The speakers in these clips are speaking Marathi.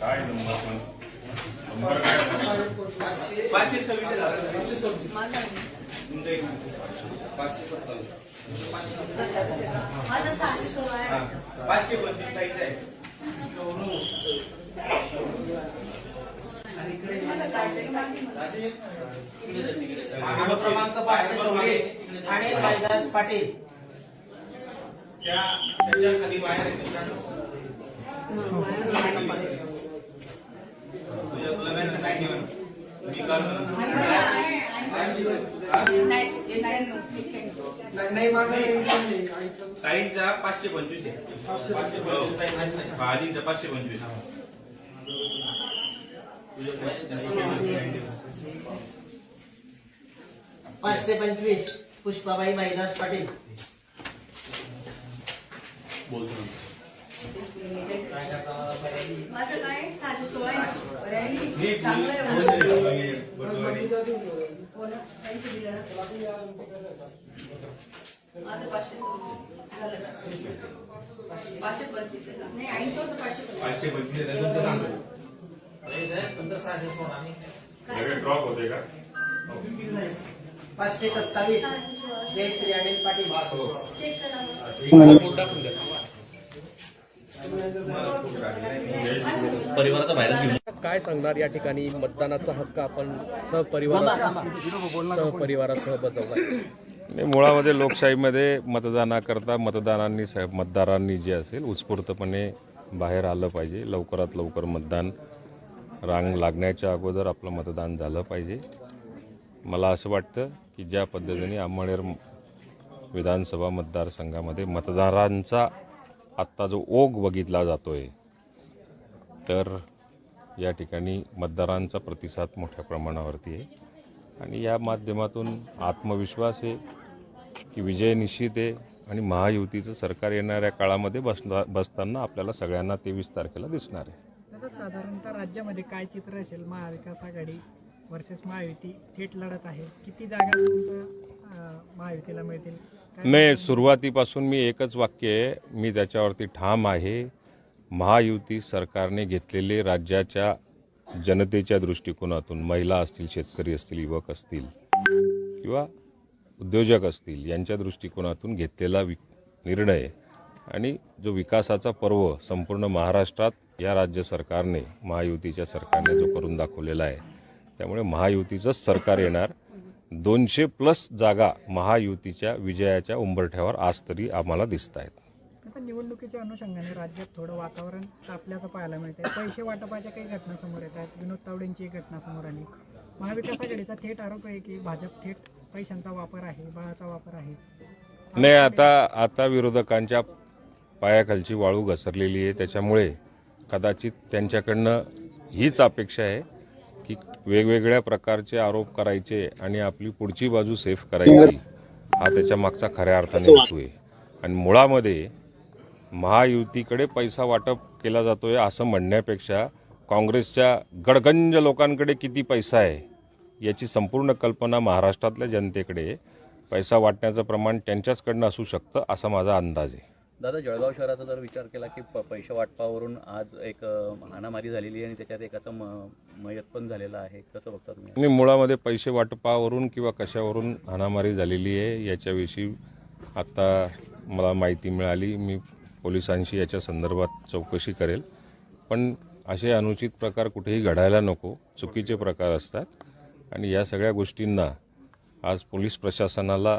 काय नंबर पण? नंबर काय? पाचशे सव्वीस. पाचशे सत्तावीस. पाचशे बत्तीस पाहिजे आहे. नाही माझा एमकॉम नाही. आईचं साईजचा पाचशे पंचवीस आहे. पाचशे पंचवीस. भाजीचा पाचशे पंचवीस. पाचशे पंचवीस पुष्पाबाई कालिदास पाटील माझं काय सहाशे सोळा आहे. बरं आहे मी नी? चांगलं आहे. बोलतोय. हो ना? त्यांचं दिलं ना. माझं पाचशे सव्वीस. झालं का? पाचशे पंचवीस आहे का? नाही आईचं होतं पाचशे पंचवीस. ड्रॉप होते का पाचशे सत्तावीस सोळा. जयश्री अनिल पाटील। टाकली नाही. काय सांगणार या ठिकाणी? मतदानाचा हक्क आपण सहपरिवार सहपरिवारासह बजावला. नाही मुळामध्ये लोकशाहीमध्ये मतदानाकरता मतदारांनी साहेब मतदारांनी जे असेल उत्स्फूर्तपणे बाहेर आलं पाहिजे. लवकरात लवकर मतदान रांग लागण्याच्या अगोदर आपलं मतदान झालं पाहिजे. मला असं वाटतं की ज्या पद्धतीने अंमळनेर विधानसभा मतदारसंघामध्ये मतदारांचा आत्ता जो ओघ बघितला जातो आहे तर या ठिकाणी मतदारांचा प्रतिसाद मोठ्या प्रमाणावरती आहे. आणि या माध्यमातून आत्मविश्वास आहे की विजय निश्चित आहे आणि महायुतीचं सरकार येणाऱ्या काळामध्ये बसला बसताना आपल्याला सगळ्यांना तेवीस तारखेला दिसणार आहे. आता साधारणतः राज्यामध्ये काय चित्र असेल? महाविकास आघाडी वर्सेस महायुती थेट लढत आहे. किती जागा महायुतीला मिळतील? नाही सुरुवातीपासून मी एकच वाक्य आहे. मी त्याच्यावरती ठाम आहे. महायुती सरकारने घेतलेले राज्याच्या जनतेच्या दृष्टिकोनातून महिला असतील शेतकरी असतील युवक असतील किंवा उद्योजक असतील यांच्या दृष्टिकोनातून घेतलेला वि निर्णय आणि जो विकासाचा पर्व संपूर्ण महाराष्ट्रात या राज्य सरकारने महायुतीच्या सरकारने जो करून दाखवलेला आहे त्यामुळे महायुतीचंच सरकार येणार. दोनशे प्लस जागा महायुतीच्या विजयाच्या उंबरठ्यावर आज तरी आम्हाला दिसत आहेत. आता निवडणुकीच्या अनुषंगाने राज्यात थोडं वातावरण तापल्याचं पाहायला मिळतंय. पैसे वाटपाच्या काही घटना समोर येत आहेत. विनोद तावडेंची एक घटना समोर आली. महाविकास आघाडीचा थेट आरोप आहे की भाजप थेट पैशांचा वापर आहे बळाचा वापर आहे. नाही आता आता विरोधकांच्या पायाखालची वाळू घसरलेली आहे. त्याच्यामुळे कदाचित त्यांच्याकडनं हीच अपेक्षा आहे की वेगवेगळ्या प्रकारचे आरोप करायचे आणि आपली पुढची बाजू सेफ करायची हा त्याच्या मागचा खऱ्या अर्थाने हेतू आहे. आणि मुळामध्ये महायुतीकडे पैसा वाटप केला जातोय असं म्हणण्यापेक्षा काँग्रेसच्या गडगंज लोकांकडे किती पैसा आहे याची संपूर्ण कल्पना महाराष्ट्रातल्या जनतेकडे पैसा वाटण्याचं प्रमाण त्यांच्याचकडनं असू शकतं असा माझा अंदाज आहे. दादा जळगाव शहराचा जर विचार केला की प पैसे वाटपावरून आज एक हाणामारी झालेली आहे आणि त्याच्यात एकाचा म मयत पण झालेला आहे कसं बघता तुम्ही? नाही मुळामध्ये पैसे वाटपावरून किंवा कशावरून हाणामारी झालेली आहे याच्याविषयी आता मला माहिती मिळाली. मी पोलिसांशी याच्या संदर्भात चौकशी करेल. पण असे अनुचित प्रकार कुठेही घडायला नको चुकीचे प्रकार असतात. आणि या सगळ्या गोष्टींना आज पोलीस प्रशासनाला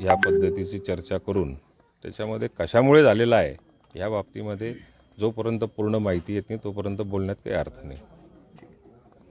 या पद्धतीची चर्चा करून त्याच्यामध्ये कशामुळे झालेला आहे ह्या बाबतीमध्ये जोपर्यंत पूर्ण माहिती येत नाही तोपर्यंत बोलण्यात काही अर्थ नाही.